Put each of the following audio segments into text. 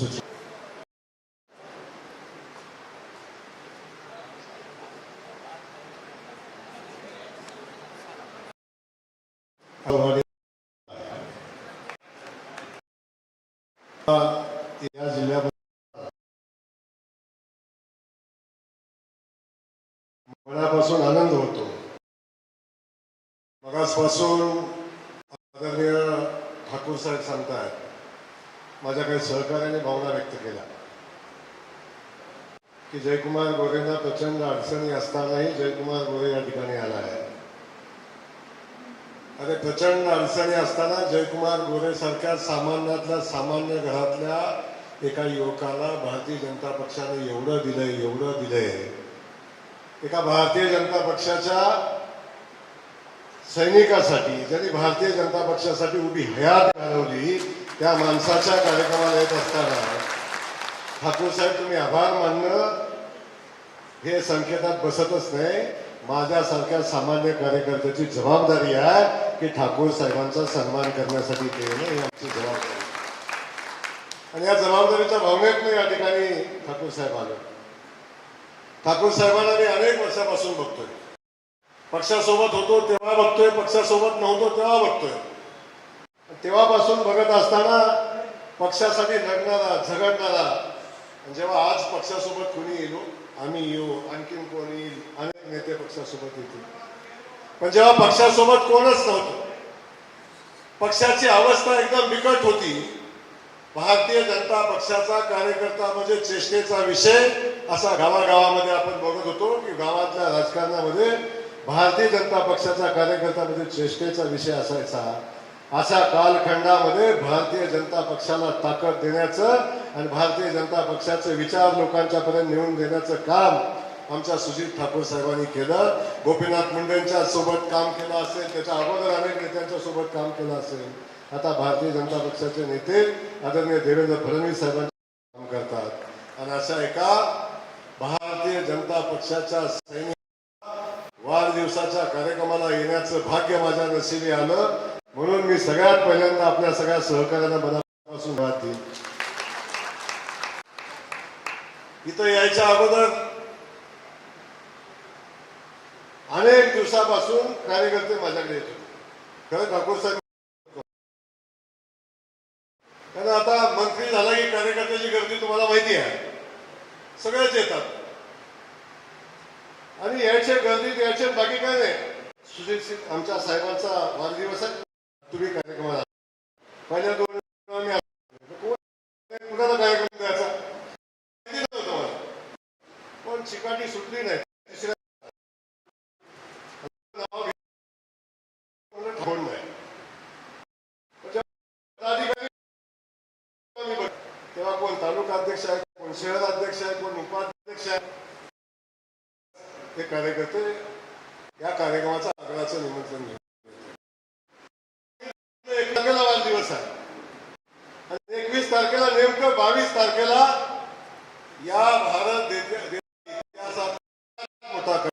या मनापासून आनंद होतो. मगासपासून आदरणीय ठाकूर साहेब सांगतायत माझ्या काही सहकार्य की जयकुमार गोरेंना प्रचंड अडचणी असतानाही जयकुमार गोरे या ठिकाणी आला आहे. अरे प्रचंड अडचणी असताना जयकुमार गोरे सारख्या सामान्यातल्या सामान्य घरातल्या एका युवकाला भारतीय जनता पक्षाने एवढं दिलंय एवढं दिलंय. एका भारतीय जनता पक्षाच्या सैनिकासाठी ज्यांनी भारतीय जनता पक्षासाठी उभी हयात घालवली त्या माणसाच्या कार्यक्रमाला येत असताना ठाकूर साहेब तुम्ही आभार मानणं हे संकेतात बसतच नाही. माझ्यासारख्या सामान्य कार्यकर्त्याची जबाबदारी आहे की ठाकूर साहेबांचा सन्मान करण्यासाठी ते ही आमची जबाबदारी. आणि या जबाबदारीच्या भावनेतनं या ठिकाणी ठाकूर साहेब आले. ठाकूर साहेबांना मी अनेक वर्षापासून बघतोय. पक्षासोबत होतो तेव्हा बघतोय पक्षासोबत नव्हतो तेव्हा बघतोय. तेव्हापासून बघत असताना पक्षासाठी लढणारा झगडणारा जेव्हा आज पक्षासोबत कुणी येलो आम्ही येऊ आणखीन कोण येईल अनेक नेते पक्षासोबत येतील. पण जेव्हा पक्षासोबत कोणच नव्हतं पक्षाची अवस्था एकदम बिकट होती. भारतीय जनता पक्षाचा कार्यकर्ता म्हणजे चेष्टेचा विषय असा गावागावामध्ये आपण बघत होतो की गावातल्या राजकारणामध्ये भारतीय जनता पक्षाचा कार्यकर्ता म्हणजे चेष्टेचा विषय असायचा. अशा कालखंडामध्ये भारतीय जनता पक्षाला ताकद देण्याचं आणि भारतीय जनता पक्षाचे विचार लोकांच्या पर्यंत नेऊन देण्याचं काम आमच्या सुजित ठाकूर साहेबांनी केलं. गोपीनाथ मुंडेंच्या सोबत काम केलं असेल त्याच्या अगोदर अनेक नेत्यांच्या सोबत काम केलं असेल. आता भारतीय जनता पक्षाचे नेते आदरणीय देवेंद्र फडणवीस साहेबांचे काम करतात. आणि अशा एका भारतीय जनता पक्षाच्या सैनिक वाढदिवसाच्या कार्यक्रमाला येण्याचं भाग्य माझ्या नशिबी आलं. म्हणून मी सगळ्यात पहिल्यांदा आपल्या सगळ्या सहकार्यांना मनापासून धन्यवाद इथं यायच्या अगोदर अनेक दिवसापासून कार्यकर्ते माझ्याकडे येत होते. खरं ठाकूर साहेब कारण आता मंत्री झाला की कार्यकर्त्याची गर्दी तुम्हाला माहिती आहे. सगळेच येतात. आणि यायचे गर्दीत यायचे बाकी काय नाही. सुजित सिंग आमच्या साहेबांचा वाढदिवस आहे. तुम्ही कार्यक्रमात पहिल्या दोन आम्ही आलो. कार्यक्रम द्यायचा? माहिती मला. पण चिकाटी सुटली नाही. तिसऱ्या नाव नाही. तेव्हा कोण तालुका अध्यक्ष आहे कोण शहर अध्यक्ष आहे कोण उपाध्यक्ष आहे? ते कार्यकर्ते या कार्यक्रमाचा आग्रहाचं निमंत्रण घेऊन एक तारखेला वाढदिवस आहे आणि एकवीस तारखेला नेमकं बावीस तारखेला या भारत देश- इतिहासात महत्त्वाचा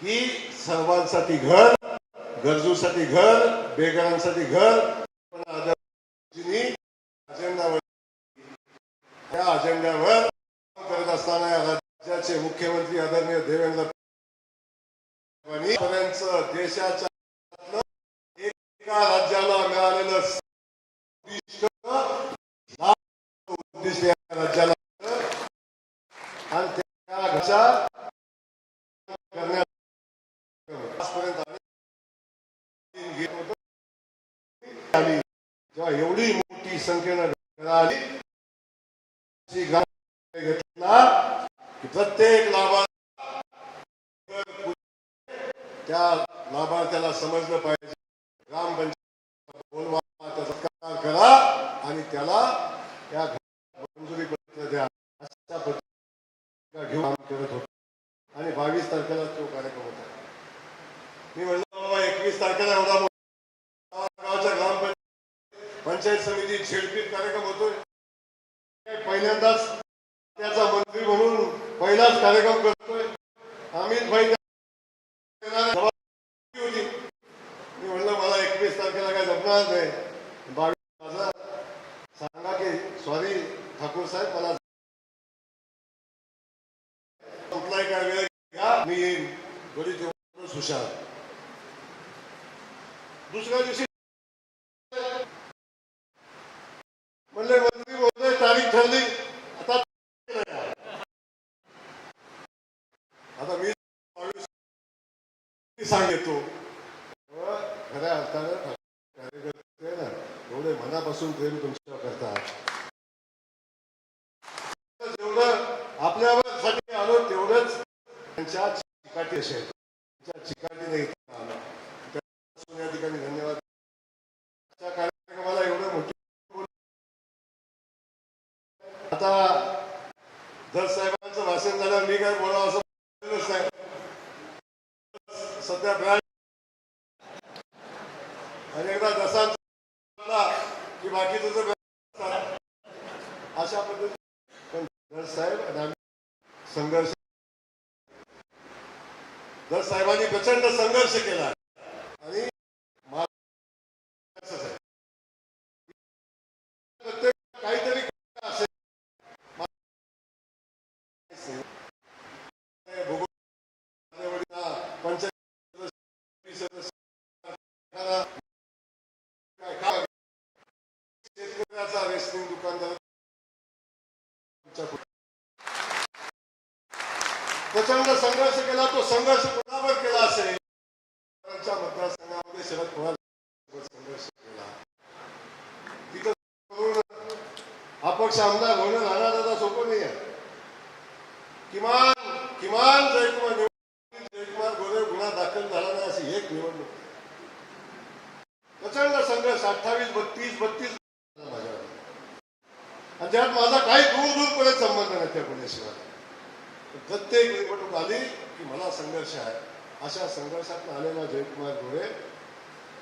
की सर्वांसाठी घर गरजूसाठी घर बेघरांसाठी घर पण आदरणीय अजेंडावर त्या अजेंड्यावर काम करत असताना या राज्याचे मुख्यमंत्री आदरणीय देवेंद्र फडणवीस पर्यंत देशाच्या एका राज्याला मिळालेलं उद्दिष्ट लाख उद्दिष्ट या राज्याला होतं. आणि त्या घरच्या करण्यात आजपर्यंत आम्ही घेत होतो. आली. जेव्हा एवढी मोठी संख्येनं आली घेतला की प्रत्येक लाभार्थी त्या लाभार्थ्याला समजलं पाहिजे ठाकूर साहेब मला कुठला एका वेळ घ्या. मी येईन. घरी जेवण सुशाल दुसऱ्या दिवशी सध्या प्रचंड संघर्ष केला तो संघर्ष कोणावर केला असेल? मतदारसंघामध्ये शरद पवार संघर्ष केला. तिथं अपक्ष आमदार होणं नाना दादा सोपं नाही आहे किमान किमान जयकुमार निवडणुकीत जयकुमार गोरे गुन्हा दाखल झाला नाही अशी एक निवडणूक. प्रचंड संघर्ष अठ्ठावीस बत्तीस बत्तीस माझ्यावर. आणि त्यात माझा काही दूर दूरपर्यंत संबंध नाही त्या पुण्याशिवाय प्रत्येक निवडणूक आली की मला संघर्ष आहे. अशा संघर्षात आलेला जयकुमार गोरे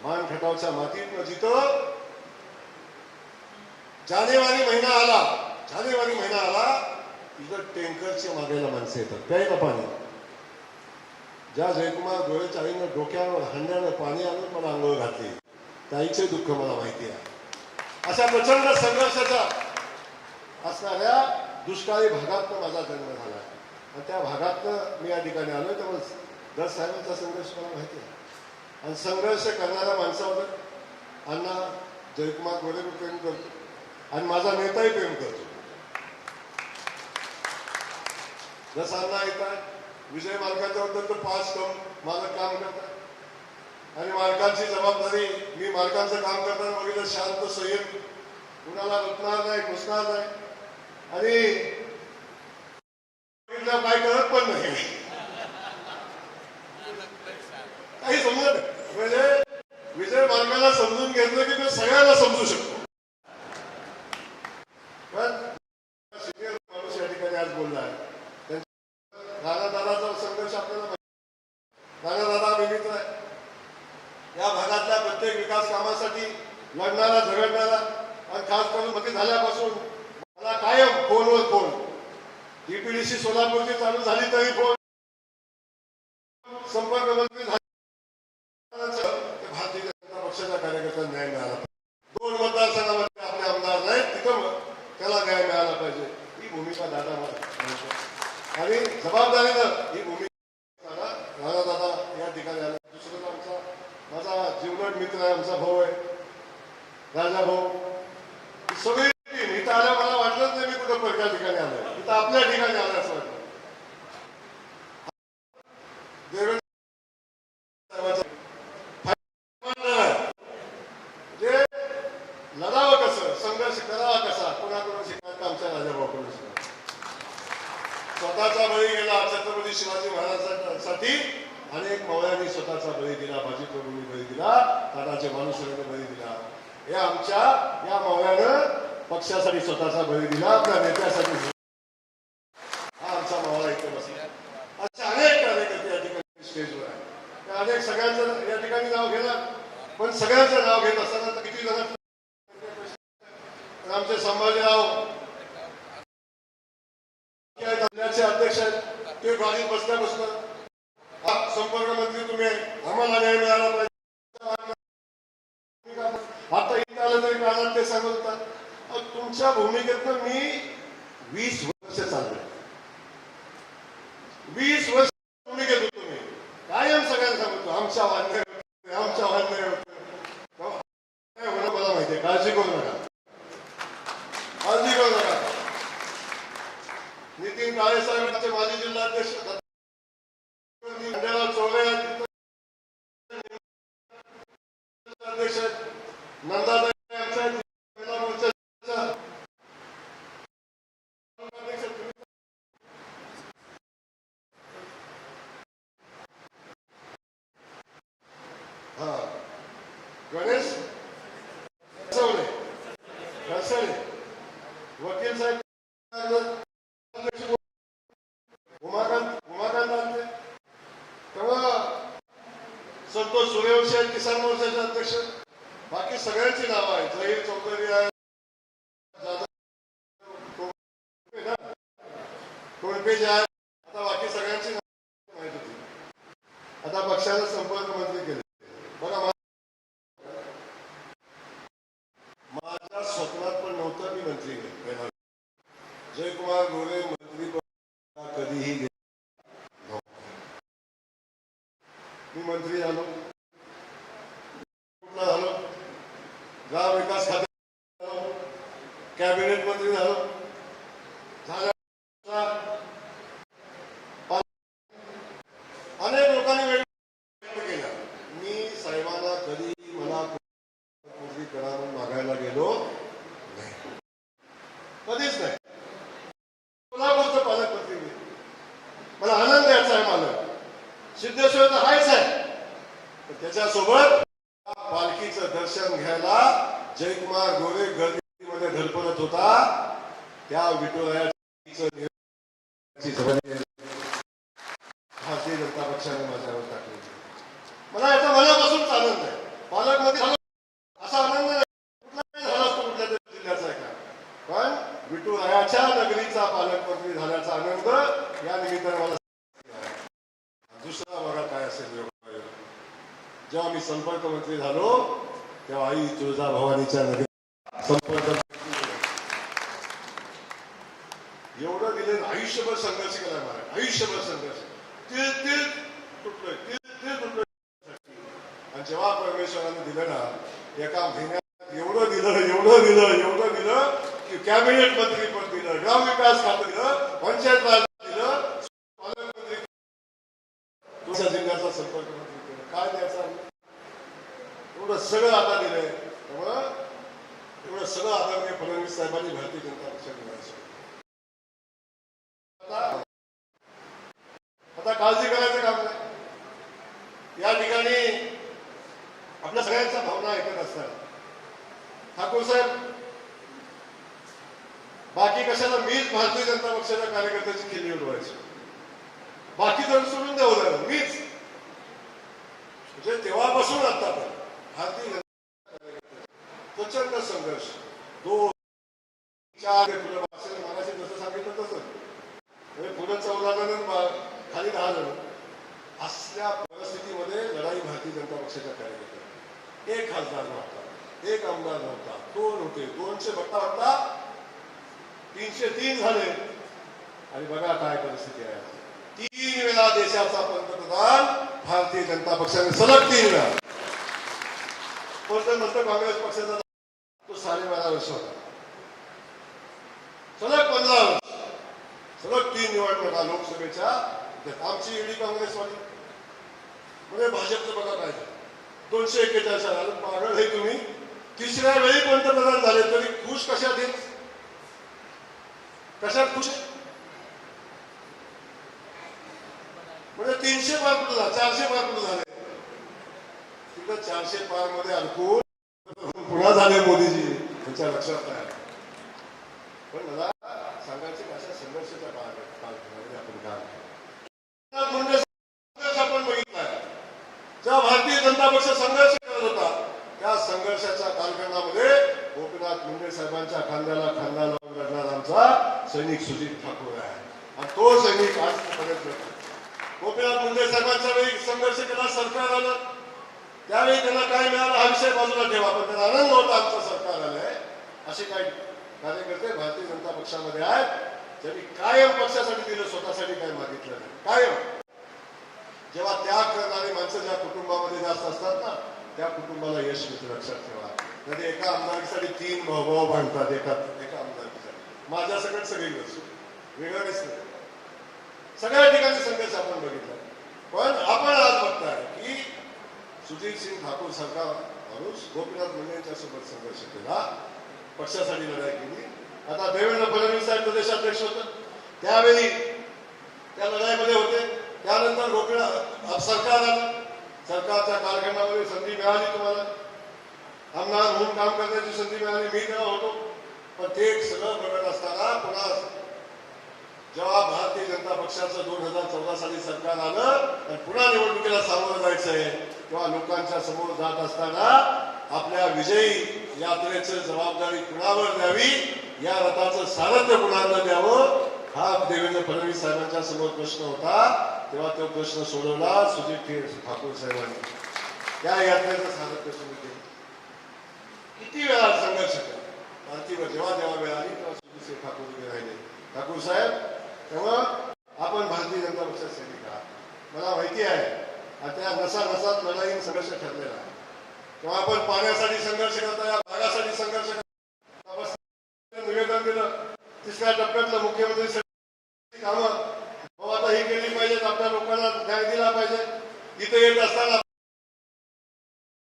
मान खटावच्या मातीत जिथं जानेवारी महिना आला जानेवारी महिना आला तिथं टँकरची मागायला माणसं येतात. प्यायला पाणी. ज्या जयकुमार गोरेच्या आईनं डोक्यावर हंड्यानं पाणी आणून मला आंघोळ घातली. ताईचे दुःख मला माहिती आहे. अशा प्रचंड संघर्षाचा असणाऱ्या दुष्काळी भागात माझा जन्म झाला आणि त्या भागातनं मी या ठिकाणी आलो त्यामुळे दर साहेबांचा संघर्ष मला माहिती आहे. आणि संघर्ष करणाऱ्या माणसावर अण्णा जयकुमार गोरे प्रेम करतो. आणि माझा नेताही प्रेम करतो. जसं अण्णा येतात विजय मालकांच्याबद्दल तर पाच कम माझं काम करतात. आणि मालकांची जबाबदारी मी मालकांचं काम करताना बघितलं शांत संयम. कुणाला लुटणार नाही घुसणार नाही. आणि बघितलं काय करत पण नाही. काही समजत म्हणजे विजय मालकाला समजून घेतलं की तो सगळ्यांना समजू शकतो. पण माणूस या ठिकाणी आज बोलला आहे. राणा दादाचा संघर्ष आपल्याला माहिती राणा दादा मी मित्र आहे. या भागातल्या प्रत्येक विकास कामासाठी लढणारा झगडणारा आणि खास करून मती झाल्यापासून मला कायम फोनवर फोन. डीपीडीसी सोलापूरची चालू झाली तरी फोन संपर्क मंत्री झाले ते भारतीय जनता पक्षाच्या कार्यकर्त्यांना न्याय मिळाला पाहिजे. दोन मतदारसंघामध्ये आपले आमदार नाहीत तिथं मग त्याला न्याय मिळाला पाहिजे ही भूमिका दादा मला आणि जबाबदारीनं ही भूमिका दादा राणा दादा या ठिकाणी आला दुसरं आमचा माझा जीवलग मित्र आहे आमचा भाऊ आहे राजा भाऊ ही सगळी टीम इथं आल्या मला वाटलंच नाही मी कुठं परक्या ठिकाणी आलोय इथं आपल्या ठिकाणी आलं असं वाटलं देवेंद्र साहेबांचा फायदा आहे. म्हणजे लढावं कसं संघर्ष करावा कसा कोणाकडून शिकायचं आमच्या राजाभाऊकडून शिकायचं स्वतःचा बळी गेला छत्रपती शिवाजी करण्यासाठी अनेक मवळ्यांनी स्वतःचा बळी दिला बाजी प्रभूंनी बळी दिला तानाचे माणुसऱ्याने बळी दिला. हे आमच्या या मावळ्यानं पक्षासाठी स्वतःचा बळी दिला आपल्या नेत्यासाठी हा आमचा मावळा इथे बसला. असे अनेक कार्यकर्ते या ठिकाणी स्टेजवर आहे अनेक सगळ्यांचं या ठिकाणी नाव घेणार. पण सगळ्यांचं नाव घेत असताना तर किती जण पण आमचे संभाजीराव काय जिल्ह्याचे अध्यक्ष आहेत ते गाडीत बसल्या बसलं हा, संपर्क मंत्री तुम्ही आहे. आम्हाला न्याय मिळाला पाहिजे आता इथं आलं तरी कानात ते सांगत होतात अहो, तुमच्या भूमिकेतनं मी वीस वर्ष चाललोय वीस वर्ष तुम्ही घेतो तुम्ही कायम सगळ्यांना सांगतो आमच्या वाढणे आमच्या वाढणे काय होणं मला माहितीये काळजी करू नका काळजी करू नका नितीन काळे साहेबांचे माजी जिल्हाध्यक्ष खंडेराव चोळे अध्यक्ष नंदाताई आमच्या महिला मोर्चाच्या अध्यक्ष तुम्ही हा गणेश घसवले घसळे वकील साहेब उमाकांत उमाकांत आमचे तेव्हा संतोष सूर्यवंशी आहेत किसान मोर्चाचे अध्यक्ष बाकी सगळ्यांची नावं आहेत जहीर चौधरी आहे जाधव कोळपे ना? कोळपे जे आहेत आता बाकी सगळ्यांची नावं माहीत होती आता पक्षाला संपर्क मंत्री केले बघा मा- माझ्या स्वप्नात पण नव्हतं मी मंत्री होईल. जयकुमार गोरे मंत्री कधीही गेले नव्हते. मी मंत्री झालो कुठला झालो ग्राम विकास खाते झालो कॅबिनेट मंत्री झालो झाल्या अनेक लोकांनी वेळ व्यक्त केला मी साहेबांना कधी मला मंत्री करा म्हणून मागायला गेलो नाही कधीच नाही कोल्हापूरचं पालकमंत्री मी मला आनंद याचा आहे मालक सिद्धेश्वर तर आहेच आहे पण त्याच्यासोबत त्या पालखीचं दर्शन घ्यायला जयकुमार गोरे गर्दीमध्ये धडपडत होता. त्या विठोरायाची भारतीय जनता पक्षाने माझ्यावर टाकली मला याचा मनापासूनच आनंद आहे पालकमंत्री झालो असा आनंद नाही कुठलाही झाला असतो कुठल्या तरी जिल्ह्याचा आहे का पण विठुरायाच्या नगरीचा पालकमंत्री झाल्याचा आनंद या निमित्ताने मला दुसरा बघा काय असेल योगायोग. जेव्हा मी संपर्क मंत्री झालो तेव्हा आई तुळजाभवानीच्या नगरी संपर्क एवढं दिलं आयुष्यभर संघर्ष केला मला आयुष्यभर संघर्ष. ते ते तुटलोय ते ते तुटलोय. आणि जेव्हा परमेश्वराने दिलं ना एका महिन्यात एवढं दिलं एवढं दिलं एवढं दिलं की कॅबिनेट मंत्री पण दिलं ग्रामविकास खातं दिलं पंचायत राज दिलं पालकमंत्री तुमच्या जिल्ह्याचा संपर्क मंत्री केलं. काय द्यायचा? एवढं सगळं आता दिलंय. त्यामुळं एवढं सगळं आदरणीय फडणवीस साहेबांनी भारतीय जनता पक्षाने आता आता काळजी करायचं काम नाही. या ठिकाणी आपल्या सगळ्यांच्या भावना ऐकत असतात. ठाकूर साहेब बाकी कशाला मीच भारतीय जनता पक्षाच्या कार्यकर्त्याची खिल्ली उडवायची बाकी जण सोडून द्या उदाहरण मीच म्हणजे तेव्हापासून आतापर्यंत भारतीय जनता कार्यकर्ते प्रचंड संघर्ष दोन चार फुलं असेल मगाशी जसं सांगितलं तसं म्हणजे पुढे चौदा जण आणि बा- खाली दहा जण असल्या परिस्थितीमध्ये लढाई भारतीय जनता पक्षाच्या कार्यकर्त्या एक खासदार नव्हता एक आमदार नव्हता. दोन होते. दोनशे बट्टा बट्टा तीनशे तीन झाले. आणि बघा काय परिस्थिती आहे. तीन वेळा देशाचा पंतप्रधान भारतीय जनता पक्षाने सलग तीन वेळा. नंतर काँग्रेस पक्षाचा. तो साडेबारा वर्ष होता. सलग पंधरा वर्ष. सलग तीन निवडणुका लोकसभेच्या. आमची ईडी काँग्रेसवाली. म्हणजे भाजपचं बघा काय. दोनशे एक्केचाळीस झालं पागल हे तुम्ही. तिसऱ्या वेळी पंतप्रधान झाले तरी खुश कशात आहेत? कशात खुश म्हणजे तीनशे पार कुठं झाले? चारशे पार कुठं झाले? तिथं चारशे पारमध्ये अडकून पुन्हा झाले मोदीजी त्यांच्या लक्षात नाही. पण मला सांगायची भाषा संघर्षाच्या काळ- आपण काम संघर्ष आपण बघितला ज्या भारतीय जनता पक्ष संघर्ष संघर्षाच्या गोपीनाथ मुंडे साहेबांच्या खांद्याला खांदा लावून लढणार आमचा सैनिक सुजित ठाकूर आहे. आणि तो सैनिक आजपर्यंत गोपीनाथ मुंडे साहेबांच्या वेळी संघर्ष केला सरकार आलं. त्यावेळी त्यांना काय मिळालं हा विषय बाजूला ठेवा पण त्यांना आनंद होता आमचं सरकार आलंय. असे काही कार्यकर्ते भारतीय जनता पक्षामध्ये आहेत. त्यांनी कायम पक्षासाठी दिलं स्वतःसाठी काही मागितलं नाही. कायम. जेव्हा त्याग करणारी माणसं ज्या कुटुंबामध्ये जास्त असतात ना त्या कुटुंबाला यश मित्र लक्षात ठेवा. म्हणजे एका आमदारकीसाठी तीन भाऊ भाऊ एका एका आमदारकीसाठी. माझ्या सगळ्यात सगळी वस्तू वेगळं नाही. सगळ्या ठिकाणी संघर्ष आपण बघितला. पण आपण आज बघताय की सुधीर सिंग ठाकूर सारखा माणूस गोपीनाथ मुंडे यांच्या सोबत संघर्ष केला. पक्षासाठी लढाई केली. आता देवेंद्र फडणवीस साहेब प्रदेशाध्यक्ष होते. त्यावेळी त्या लढाईमध्ये होते. त्यानंतर गोपीनाथ सरकार आलं. सरकारच्या कार्यक्रमामध्ये संधी मिळाली तुम्हाला. आमदार म्हणून काम करण्याची संधी मिळाली मी तेव्हा होतो पण ते सगळं बघत असताना पुन्हा जेव्हा भारतीय जनता पक्षाचं दोन हजार चौदा साली सरकार आलं आणि पुन्हा निवडणुकीला सामोरं जायचंय तेव्हा लोकांच्या समोर जात असताना आपल्या विजयी यात्रेची जबाबदारी कुणावर द्यावी? या रथाचं सारथ्य कुणाला द्यावं? हा देवेंद्र फडणवीस साहेबांच्या समोर प्रश्न होता. तेव्हा तो प्रश्न सोडवला सुजित ठाकूर साहेबांनी. त्या यात्रेचं सारथ्य सुरू केलं. किती वेळा संघर्ष केला जेव्हा जेव्हा वेळ आली तेव्हा सुजित ठाकूर उभे राहिले ठाकूर साहेब तेव्हा आपण भारतीय जनता पक्षात सैनिक आहात मला माहिती आहे आणि त्या नसा नसात लढाई संघर्ष ठरलेला आहे तेव्हा आपण पाण्यासाठी संघर्ष करता या भागासाठी संघर्ष करता निवेदन दिलं तिसऱ्या टप्प्यातलं मुख्यमंत्री कामं हो आता ही केली पाहिजेत आपल्या लोकांना न्याय दिला पाहिजे इथे येत असताना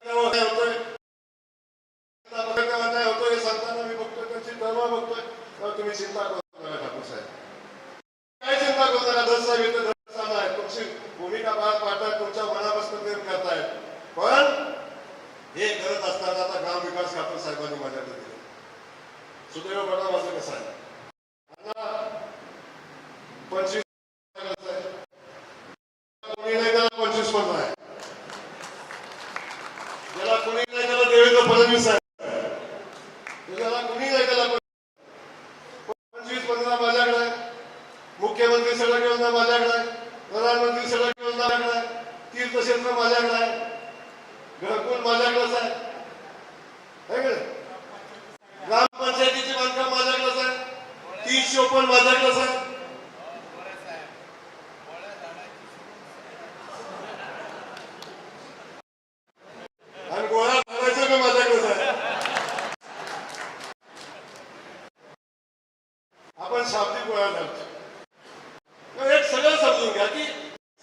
काय होतोय काय होतोय हे सांगताना मी बघतोय त्यांची तळमळ बघतोय तेव्हा तुम्ही चिंता करू नका ठाकूर साहेब काय चिंता करू नका दस साहेब इथे दस आहे तुमची भूमिका पार पाडतायत तुमच्या मनापासून ते करतायत पण हे करत असताना आता ग्राम विकास खाते साहेबांनी माझ्याकडे दिले सुदैव बघा माझं कसं आहे आता पंचवीस कोणी नाही त्याला पंचवीस पण आहे ज्याला कोणी नाही त्याला देवेंद्र फडणवीस आहे. ज्याला कोणी नाही त्याला पंचवीस पंधरा माझ्याकडे आहे. मुख्यमंत्री सडक योजना माझ्याकडे आहे. प्रधानमंत्री सडक योजना माझ्याकडे आहे. तीर्थक्षेत्र माझ्याकडे आहे घरकुल माझ्याकडेच आहे है का नाही? ग्रामपंचायतीचे बांधकाम माझ्याकडेच आहे तीस चोपन्न माझ्याकडेच आहे आणि गोळा करायचं मी माझ्याकडेच आहे आपण शाब्दिक गोळा घालतो मग एक सगळं समजून घ्या की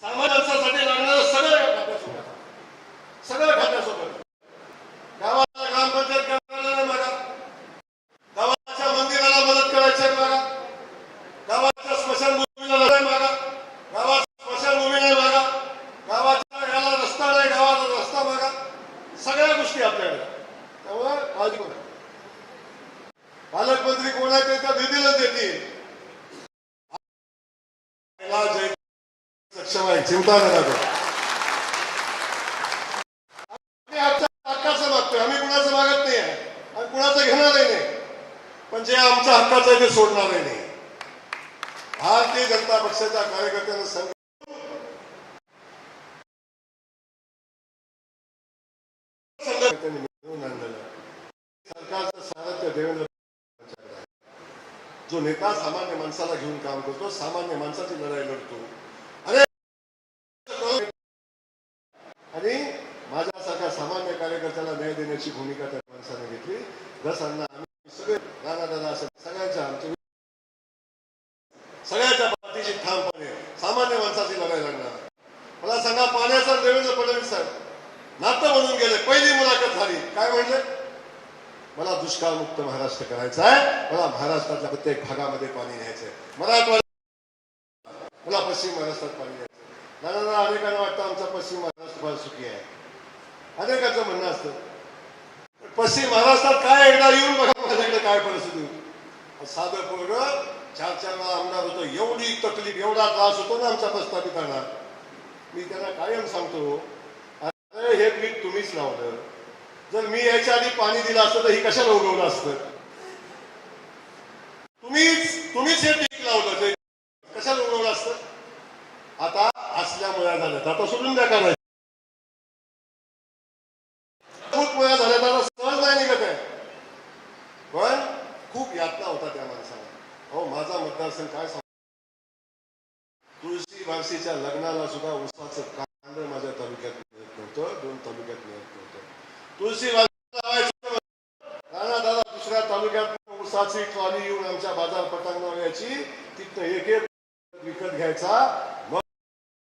सामान्य माणसासाठी लागणारं सगळं या खात्यासोबत आहे. सगळं खात्यासोबत गावाला ग्रामपंचायत करणारा नाही मागा गावाच्या मंदिराला मदत करायची आहे मागा गावाच्या स्मशानभूमीला नाही मागा गावात स्मशानभूमी नाही मागा गावाच्या याला रस्ता नाही गावाला रस्ता मागा सगळ्या गोष्टी आपल्याकडे त्यामुळे काळजी करू नका. पालकमंत्री कोण आहे ते त्या निधीलाच देतील याला जय- सक्षम आहे चिंता नका करू आम्ही आमच्या हक्काचं मागतोय आम्ही कुणाचं मागत नाही आहे आणि कुणाचं घेणारही नाही पण जे आमच्या हक्काचं आहे ते सोडणारही नाही भारतीय जनता पक्षाच्या कार्यकर्त्यांना संघ संघटनेने मिळवून आणलेलं आहे. सरकारचं सारथ्य देवेंद्र फडणवीसांच्याकडे आहे. जो नेता सामान्य माणसाला घेऊन काम सामान्य माणसाची लढाई लढतो. अरे आणि माझ्यासारख्या सामान्य कार्यकर्त्याला न्याय देण्याची भूमिका त्या माणसाने घेतली. जसांना आम्ही सगळे राणा दादा असं सगळ्यांच्या आमच्या सगळ्यांच्या पाठीशी ठामपणे सामान्य माणसाची लढाई लढणार. मला सांगा पाण्याचा देवेंद्र फडणवीस साहेब नातं म्हणून गेले पहिली मुलाखत झाली. काय म्हणले मला दुष्काळमुक्त महाराष्ट्र करायचा आहे. मला महाराष्ट्रातल्या प्रत्येक भागामध्ये पाणी न्यायचंय. मराठवाडा पश्चिम महाराष्ट्रात पाणी न्यायचं नाना अनेकांना वाटतं आमचा पश्चिम महाराष्ट्र फार सुखी आहे. अनेकांचं म्हणणं असतं पश्चिम महाराष्ट्रात काय एकदा येऊन बघा माझ्याकडे काय परिस्थिती. होती साधं पोरग चार चार वेळा आमदार होतो एवढी तकलीफ एवढा त्रास होतो ना आमच्या प्रस्थापितांना मी त्यांना कायम सांगतो अरे हे पीक तुम्हीच लावलं. जर मी याच्या आधी पाणी दिलं असतं तर ही कशाला उगवलं असतं? तुम्हीच तुम्हीच हे पीक लावलं ते कशाला उगवलं असतं आता असल्या मुळ्या झाल्यात आता सोडून द्या करायचं खूप मुळ्या झाल्यात आता सहज नाही निघत आहे पण खूप यातना होता त्या माणसाला हो माझा मतदारसंघ काय सांग तुळशी बारशीच्या लग्नाला सुद्धा उसाचं कांड माझ्या तालुक्यात मिळत नव्हतं दोन तालुक्यात मिळत नव्हतं तुळशी बारशी लावायचं राणा दादा दुसऱ्या तालुक्यात उसाची ट्रॉली येऊन आमच्या बाजार पटांगणावर यायची तिथं एक एक विकत घ्यायचा मग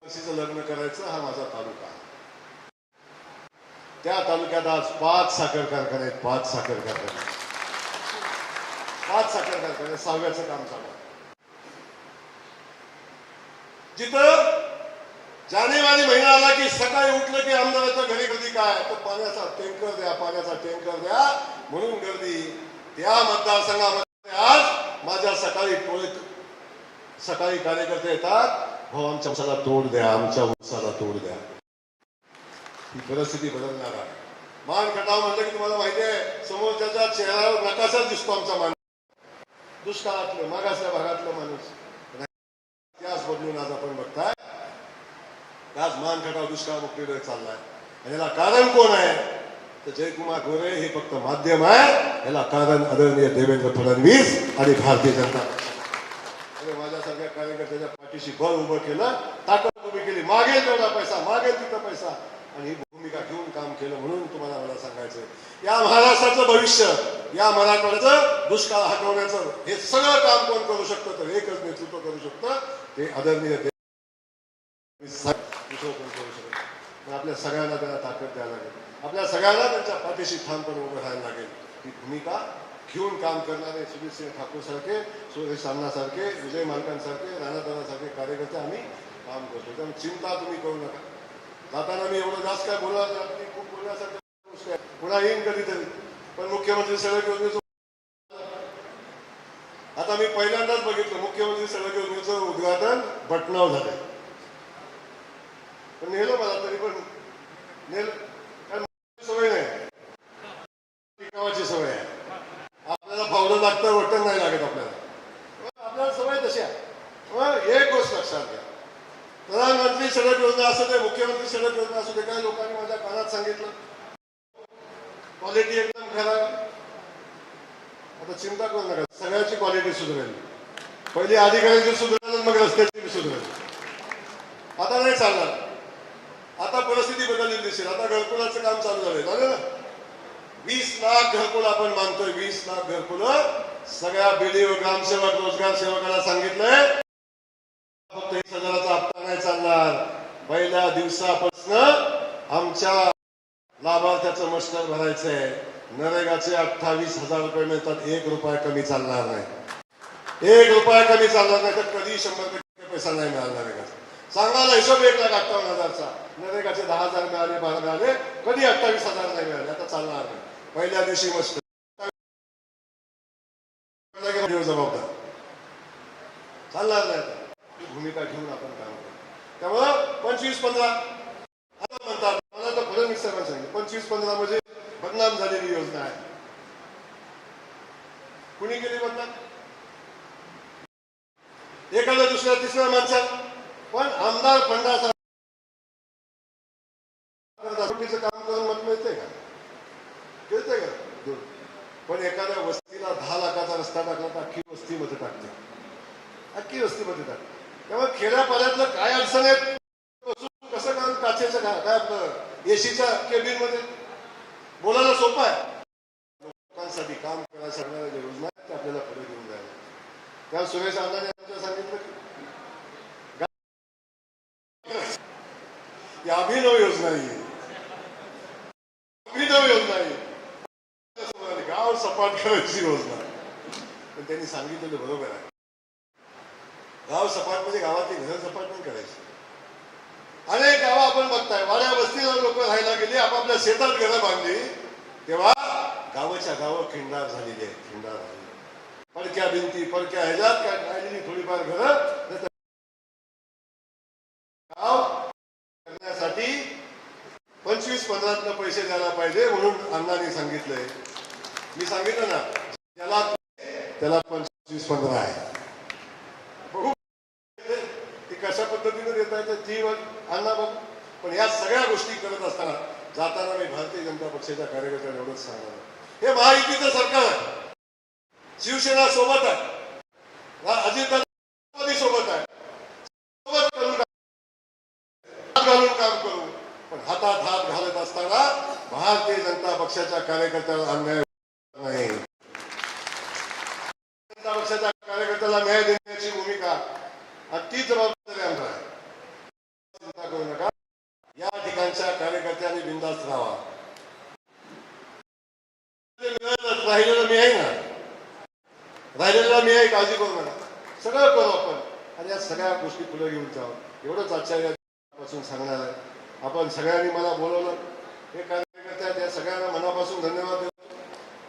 बारशीचं लग्न करायचं हा माझा तालुका आहे. त्या तालुक्यात आज पाच साखर कारखाने आहेत पाच साखर कारखाने पाच साखर कारखाने सहाव्याचं काम चालू जिथं जानेवारी महिना आला की सकाळी उठलं की आमदाराच्या घरी गर्दी काय? तर पाण्याचा टँकर द्या पाण्याचा टँकर द्या. म्हणून गर्दी त्या मतदारसंघामध्ये आज माझ्या सकाळी टोळीत सकाळी कार्यकर्ते येतात. हो आमच्या उसाला तोड द्या आमच्या उसाला तोड द्या. ही परिस्थिती बदलणार आहे. मान खटाव म्हणजे की तुम्हाला माहिती आहे समोरच्या चेहऱ्यावर नकाशाच दिसतो आमचा माणूस. दुष्काळातलं मागासल्या भागातलं माणूस. इतिहास बदलून आज आपण बघताय. आज मान खटाव दुष्काळ मुक्तीकडे चाललाय. आणि याला कारण कोण आहे? तर जयकुमार गोरे हे फक्त माध्यम आहे. याला कारण आदरणीय देवेंद्र फडणवीस आणि भारतीय जनता माझ्यासारख्या कार्यकर्त्याच्या पाठीशी बळ उभं केलं ताकद उभी केली. मागेल तेवढा पैसा मागेल तिथं पैसा. आणि ही भूमिका घेऊन काम केलं म्हणून तुम्हाला मला सांगायचं या महाराष्ट्राचं भविष्य या मराठवाड्याचं दुष्काळ हटवण्याचं हे सगळं काम कोण करू शकतं तर एकच नेतृत्व करू शकतं ते आदरणीय दुसरं कोण करू शकत? आपल्या सगळ्यांना त्याला ताकद द्यायला लागेल. आपल्या सगळ्यांना त्यांच्या पाठीशी ठामपणे उभं राहायला लागेल. ही भूमिका घेऊन काम करणारे सुनील सिंह ठाकूर सारखे सुरेश सामनासारखे विजय मालकांसारखे राणादारासारखे कार्यकर्ते आम्ही काम करतो त्यामुळे चिंता तुम्ही करू नका. जाताना मी एवढं जास्त काय बोलणार खूप बोलण्यासारखं पुन्हा येईन कधीतरी. पण मुख्यमंत्री सडक योजनेचं आता मी पहिल्यांदाच बघितलं मुख्यमंत्री सडक योजनेचं उद्घाटन भटनाव झालंय. पण नेलं मला तरी पण नेल सवय नाही. टिकावाची सवय आहे. आपल्याला फावलं लागतं वटण नाही लागत आपल्याला. आपल्याला सवय तशी आहे. मग एक गोष्ट लक्षात घ्या. प्रधानमंत्री सडक योजना असू दे मुख्यमंत्री सडक योजना असू दे काय लोकांनी माझ्या कानात सांगितलं क्वालिटी एकदम खराब. आता चिंता करू नका. सगळ्याची क्वालिटी सुधारेल. पहिली अधिकाऱ्यांची सुधारेल मग रस्त्याची सुधारेल. आता नाही चालणार. आता परिस्थिती बदललेली दिसेल. आता घरकुलाचं काम चालू झालंय. झालं ना? वीस लाख घरकुल आपण मानतोय वीस लाख घरकुल. सगळ्या बीडीओ ग्रामसेवक रोजगार सेवकाला सांगितलंय. फक्त एक हजाराचा हप्ता नाही चालणार. पहिल्या दिवसापासून आमच्या लाभार्थ्याचं मस्टर आहे नरेगाचे अठ्ठावीस हजार रुपये मिळतात. एक रुपया कमी चालणार नाही. एक रुपया कमी चालणार नाही तर कधी शंभर टक्के पैसा नाही मिळाला नरेगाचा. सांगायला हिशोब एक लाख अठ्ठावन्न हजारचा. नरेगाचे दहा हजार मिळाले बारा मिळाले. कधी अठ्ठावीस हजार नाही मिळाले? आता चालणार नाही. पहिल्या दिवशी मस्त. जबाबदार चालणार नाही भूमिका घेऊन आपण काम करू. त्यामुळं पंचवीस पंधरा आता म्हणतात मला तर फडणवीस साहेबांनी सांगितलं. पंचवीस पंधरा मध्ये बदनाम झालेली योजना आहे. कुणी केली बदनाम? एखादा दुसऱ्या तिसऱ्या माणसात. पण आमदार फंडाचा काम करून मत मिळते का? मिळते का? पण एखाद्या वस्तीला दहा लाखाचा रस्ता टाकला तर अख्खी वस्तीमध्ये टाकते. अख्खी वस्तीमध्ये टाकते. त्यामुळे खेड्यापाड्यातलं काय अडचण आहे बसून कसं काम काचेचं काय काय आपलं एसीच्या केबिनमध्ये बोलायला सोपं आहे. लोकांसाठी काम करायला सांगणाऱ्या ज्या योजना आहेत त्या आपल्याला पुढे घेऊन जायला त्या सुरेश अण्णाने आमच्या सांगितलं की अभिनव योजना ही. आहे. अभिनव योजना ही. आहे. गाव सपाट करायची योजना. पण त्यांनी सांगितलेलं बरोबर आहे. गाव सपाट म्हणजे गावातली घर सपाट पण करायची. अनेक गावं आपण बघताय वाड्या वस्तीला लोक राहायला गेली आपापल्या शेतात घरं बांधली. तेव्हा गावाच्या गावं खिंडार झालेली आहेत खिंडार झाली पडक्या भिंती पडक्या ह्याच्यात काय राहिलेली थोडीफार घरं. गाव करण्यासाठी पंचवीस पंधरातनं पैसे द्यायला पाहिजे म्हणून अण्णांनी सांगितलंय. मी सांगितलं ना त्याला त्याला पंचवीस पंधरा आहे बघू ती कशा पद्धतीने देता येते ती बघ, अण्णा बघ पण या सगळ्या करत असताना जाताना मी भारतीय जनता पक्षाच्या कार्यकर्त्या एवढंच सांगणार हे महायुतीचं सरकार आहे. शिवसेना सोबत आहे. अजित सोबत आहे. सोबत करून घालून काम करू. पण हातात हात घालत असताना भारतीय जनता पक्षाच्या कार्यकर्त्याला अन्याय नाही. जनता पक्षाच्या कार्यकर्त्याला न्याय देण्याची भूमिका आणि ती जबाबदारी आमची आहे चिंता करू नका या ठिकाणच्या कार्यकर्त्यांनी बिंदास्त राहावा ते मिळालंच, राहिलेलं मी आहे ना राहिलेला मी आहे काळजी करू नका सगळं करू आपण आणि अशी फुलं घेऊन जाऊ. एवढंच आजच्या सांगणार आहे. आपण सगळ्यांनी मला बोलवलं. हे कार्यकर्त्या त्या सगळ्यांना मनापासून धन्यवाद देतो.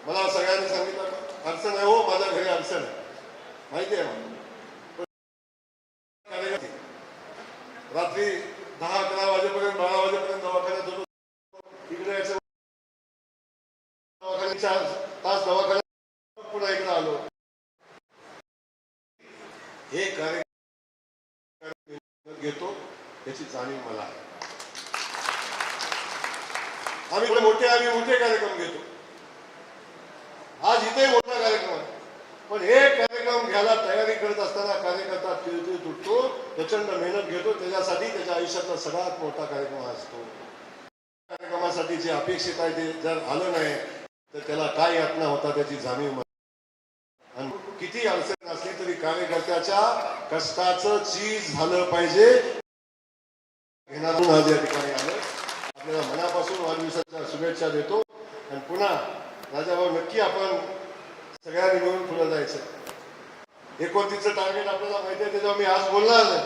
मला सगळ्यांनी सांगितलं अडचण आहे हो माझ्या घरी अडचण आहे. माहिती आहे रात्री दहा अकरा वाजेपर्यंत बारा वाजेपर्यंत दवाखान्यात होतो इकडे यायचं दवाखान्यात चार तास दवाखान्यात पुन्हा इकडे आलो हे कार्य घेतो याची जाणीव मला आहे. आम्ही थोडे मोठे आम्ही मोठे कार्यक्रम घेतो. आज इथे मोठा कार्यक्रम आहे. पण हे कार्यक्रम घ्यायला तयारी करत असताना कार्यकर्ता तिळतिळ तुटतो प्रचंड मेहनत घेतो त्याच्यासाठी त्याच्या आयुष्यातला सगळ्यात मोठा कार्यक्रम असतो. कार्यक्रमासाठी जे अपेक्षित आहे ते जर आलं नाही तर त्याला काय यातना होता त्याची जाणीव आणि किती अडचण असली तरी कार्यकर्त्याच्या कष्टाचं चीज झालं पाहिजे. आज या ठिकाणी आलं. आपल्याला मनापासून वाढदिवसाच्या शुभेच्छा देतो. आणि पुन्हा राजाभाऊ नक्की आपण सगळ्यांनी मिळून पुढे जायचं. एकोणतीसचं टार्गेट आपल्याला माहिती आहे त्याच्यावर मी आज बोलणार नाही.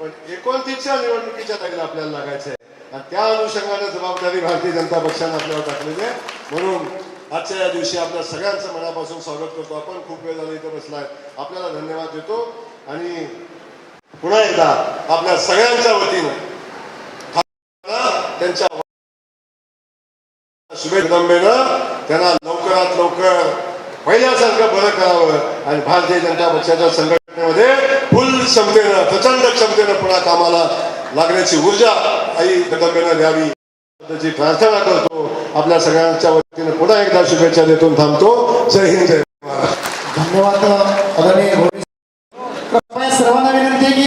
पण एकोणतीसच्या निवडणुकीच्या तारखेला आपल्याला लागायचं आहे. आणि त्या अनुषंगाने जबाबदारी भारतीय जनता पक्षाने आपल्यावर टाकलेली आहे. म्हणून आजच्या या दिवशी आपल्या सगळ्यांचं मनापासून स्वागत करतो आपण. खूप वेळ झाला इथे बसलाय. आपल्याला धन्यवाद देतो. आणि पुन्हा एकदा आपल्या सगळ्यांच्या वतीनं त्यांच्या शुभेच्छांबेनं त्यांना लवकरात लवकर पहिल्यासारखं बरं करावं आणि भारतीय जनता पक्षाच्या संघटनेमध्ये फुल क्षमतेनं प्रचंड क्षमतेनं पुन्हा कामाला लागण्याची ऊर्जा आई जगदंबेनं द्यावी. त्याची प्रार्थना करतो. आपल्या सगळ्यांच्या वतीनं पुन्हा एकदा शुभेच्छा देतून थांबतो. जय हिंद जय महाराष्ट्र धन्यवाद आदरणीय